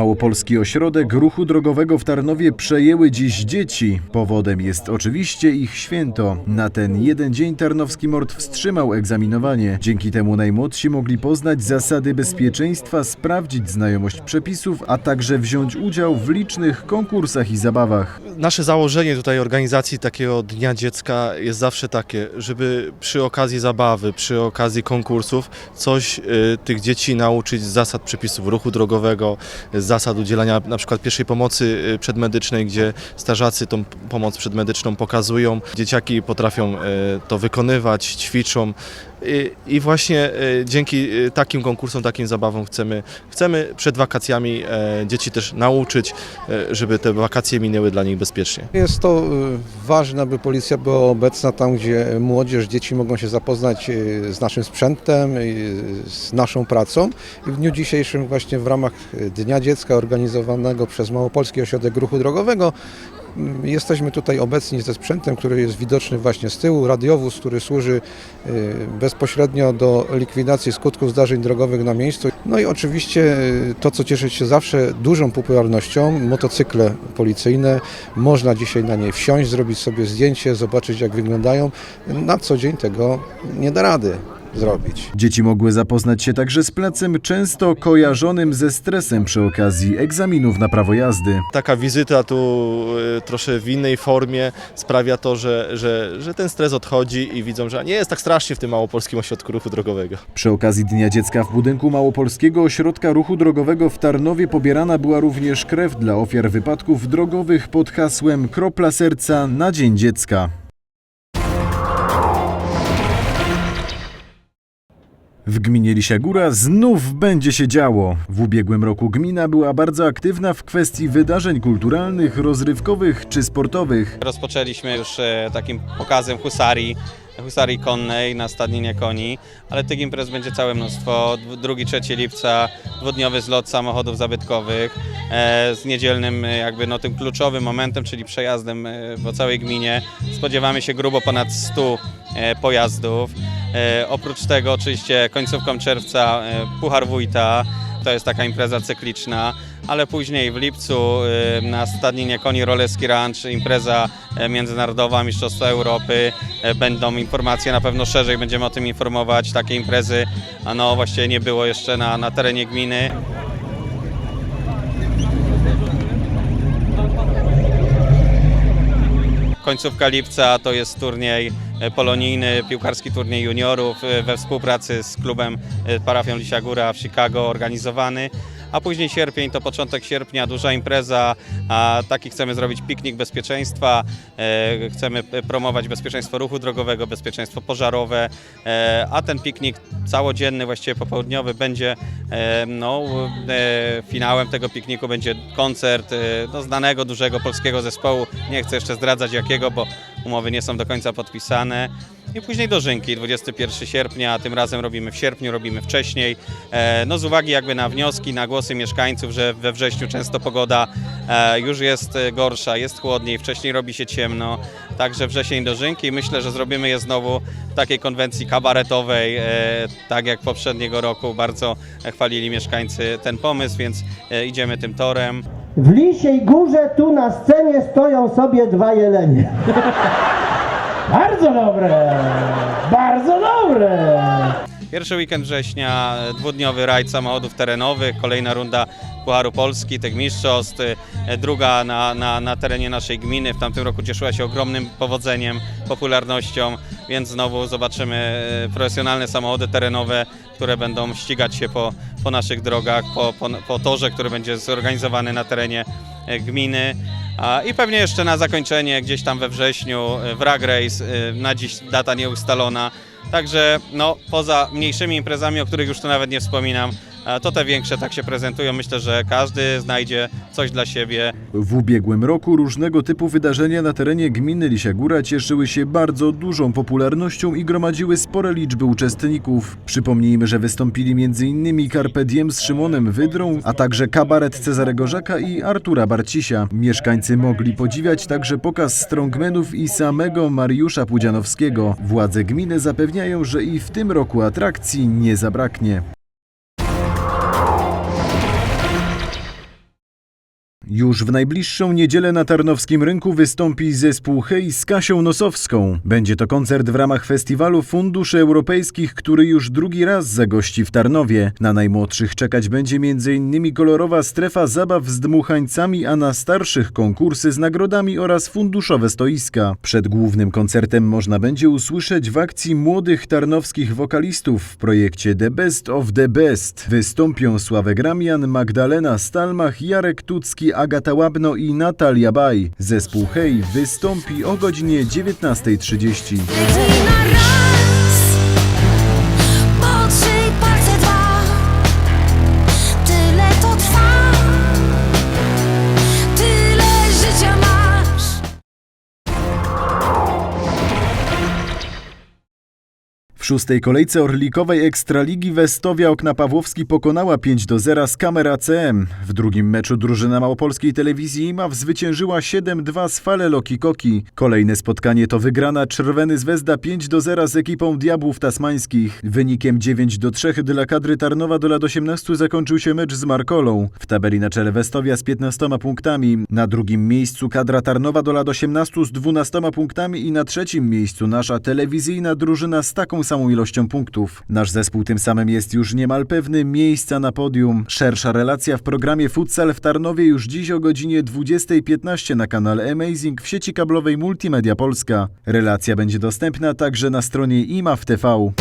Małopolski Ośrodek Ruchu Drogowego w Tarnowie przejęły dziś dzieci. Powodem jest oczywiście ich święto. Na ten jeden dzień tarnowski mord wstrzymał egzaminowanie. Dzięki temu najmłodsi mogli poznać zasady bezpieczeństwa, sprawdzić znajomość przepisów, a także wziąć udział w licznych konkursach i zabawach. Nasze założenie tutaj organizacji takiego Dnia Dziecka jest zawsze takie, żeby przy okazji zabawy, przy okazji konkursów coś y, tych dzieci nauczyć z zasad przepisów ruchu drogowego, z zasad udzielania na przykład pierwszej pomocy y, przedmedycznej, gdzie strażacy tą pomoc przedmedyczną pokazują. Dzieciaki potrafią y, to wykonywać, ćwiczą. I, I właśnie y, dzięki y, takim konkursom, takim zabawom chcemy, chcemy przed wakacjami e, dzieci też nauczyć, e, żeby te wakacje minęły dla nich bezpiecznie. Jest to ważne, aby policja była obecna tam, gdzie młodzież, dzieci mogą się zapoznać z naszym sprzętem, z naszą pracą. I w dniu dzisiejszym właśnie w ramach Dnia Dziecka organizowanego przez Małopolski Ośrodek Ruchu Drogowego Jesteśmy tutaj obecni ze sprzętem, który jest widoczny właśnie z tyłu, radiowóz, który służy y, bezpośrednio do likwidacji skutków zdarzeń drogowych na miejscu. No i oczywiście y, to, co cieszy się zawsze dużą popularnością, motocykle policyjne. Można dzisiaj na nie wsiąść, zrobić sobie zdjęcie, zobaczyć jak wyglądają. Na co dzień tego nie da rady zrobić. Dzieci mogły zapoznać się także z placem często kojarzonym ze stresem przy okazji egzaminów na prawo jazdy. Taka wizyta tu y, troszkę w innej formie sprawia to, że, że, że ten stres odchodzi i widzą, że nie jest tak strasznie w tym małopolskim ośrodku ruchu drogowego. Przy okazji Dnia Dziecka w budynku Małopolskiego Ośrodka Ruchu Drogowego w Tarnowie pobierana była również krew dla ofiar wypadków drogowych pod hasłem Kropla Serca na Dzień Dziecka. W gminie Lisia Góra znów będzie się działo. W ubiegłym roku gmina była bardzo aktywna w kwestii wydarzeń kulturalnych, rozrywkowych czy sportowych. Rozpoczęliśmy już e, takim pokazem husarii, husarii konnej na stadninie koni, ale tych imprez będzie całe mnóstwo. 2-3 lipca, dwudniowy zlot samochodów zabytkowych e, z niedzielnym e, jakby no tym kluczowym momentem, czyli przejazdem po całej gminie. Spodziewamy się grubo ponad 100 e, pojazdów. E, oprócz tego oczywiście końcówką czerwca e, Puchar Wójta, to jest taka impreza cykliczna, ale później w lipcu y, na stadninie Koni Roleski Ranch impreza e, międzynarodowa, Mistrzostwa Europy. E, Będą informacje, na pewno szerzej będziemy o tym informować. Takie imprezy a no właściwie nie było jeszcze na, na terenie gminy. Końcówka lipca to jest turniej e, polonijny, piłkarski turniej juniorów e, we współpracy z klubem e, parafią Lisia Góra w Chicago organizowany. A później sierpień to początek sierpnia, duża impreza, a taki chcemy zrobić piknik bezpieczeństwa, e, chcemy promować bezpieczeństwo ruchu drogowego, bezpieczeństwo pożarowe, e, a ten piknik całodzienny, właściwie popołudniowy będzie e, no, e, finałem tego pikniku będzie koncert e, no, znanego, dużego polskiego zespołu, nie chcę jeszcze zdradzać jakiego, bo umowy nie są do końca podpisane. I później dożynki, 21 sierpnia, tym razem robimy w sierpniu, robimy wcześniej. E, No z uwagi jakby na wnioski, na głosy mieszkańców, że we wrześniu często pogoda e, już jest e, gorsza, jest chłodniej, wcześniej robi się ciemno. Także wrzesień dożynki myślę, że zrobimy je znowu w takiej konwencji kabaretowej, tak jak poprzedniego roku. Bardzo chwalili mieszkańcy ten pomysł, więc idziemy tym torem. W Lisiej Górze tu na scenie stoją sobie dwa jelenie. Bardzo dobre! Bardzo dobre! Pierwszy weekend września, dwudniowy rajd samochodów terenowych, kolejna runda Pucharu Polski, tych mistrzostw, druga na, na, na terenie naszej gminy. W tamtym roku cieszyła się ogromnym powodzeniem, popularnością, więc znowu zobaczymy e, profesjonalne samochody terenowe, które będą ścigać się po, po naszych drogach, po, po, po torze, który będzie zorganizowany na terenie e, gminy. I pewnie jeszcze na zakończenie gdzieś tam we wrześniu e, wrag race, e, na dziś data nieustalona. Także no, poza mniejszymi imprezami, o których już tu nawet nie wspominam, to te większe tak się prezentują. Myślę, że każdy znajdzie coś dla siebie. W ubiegłym roku różnego typu wydarzenia na terenie gminy Lisia Góra cieszyły się bardzo dużą popularnością i gromadziły spore liczby uczestników. Przypomnijmy, że wystąpili m.in. Carpe Diem z Szymonem Wydrą, a także kabaret Cezarego Żaka i Artura Barcisia. Mieszkańcy mogli podziwiać także pokaz strongmenów i samego Mariusza Pudzianowskiego. Władze gminy zapewniają, że i w tym roku atrakcji nie zabraknie. Już w najbliższą niedzielę na Tarnowskim Rynku wystąpi zespół Hej z Kasią Nosowską. Będzie to koncert w ramach festiwalu Funduszy Europejskich, który już drugi raz zagości w Tarnowie. Na najmłodszych czekać będzie m.in. kolorowa strefa zabaw z dmuchańcami, a na starszych konkursy z nagrodami oraz funduszowe stoiska. Przed głównym koncertem można będzie usłyszeć w akcji młodych tarnowskich wokalistów w projekcie The Best of the Best. Wystąpią Sławek Ramian, Magdalena Stalmach, Jarek Tucki, Agata Łabno i Natalia Baj. Zespół Hej wystąpi o godzinie 19.30. szóstej kolejce orlikowej Ekstraligi Westowia Okna Pawłowski pokonała 5 do 0 z kamer ACM. W drugim meczu drużyna małopolskiej telewizji IMAW zwyciężyła 7-2 z Fale Loki Koki. Kolejne spotkanie to wygrana Czerweny Zvezda 5 do 0 z ekipą Diabłów Tasmańskich. Wynikiem 9 do 3 dla kadry Tarnowa do lat 18 zakończył się mecz z Markolą. W tabeli na czele Westowia z 15 punktami. Na drugim miejscu kadra Tarnowa do lat 18 z 12 punktami i na trzecim miejscu nasza telewizyjna drużyna z taką samą ilością punktów. Nasz zespół tym samym jest już niemal pewny miejsca na podium. Szersza relacja w programie Futsal w Tarnowie już dziś o godzinie 20.15 na kanale Amazing w sieci kablowej Multimedia Polska. Relacja będzie dostępna także na stronie IMAW TV.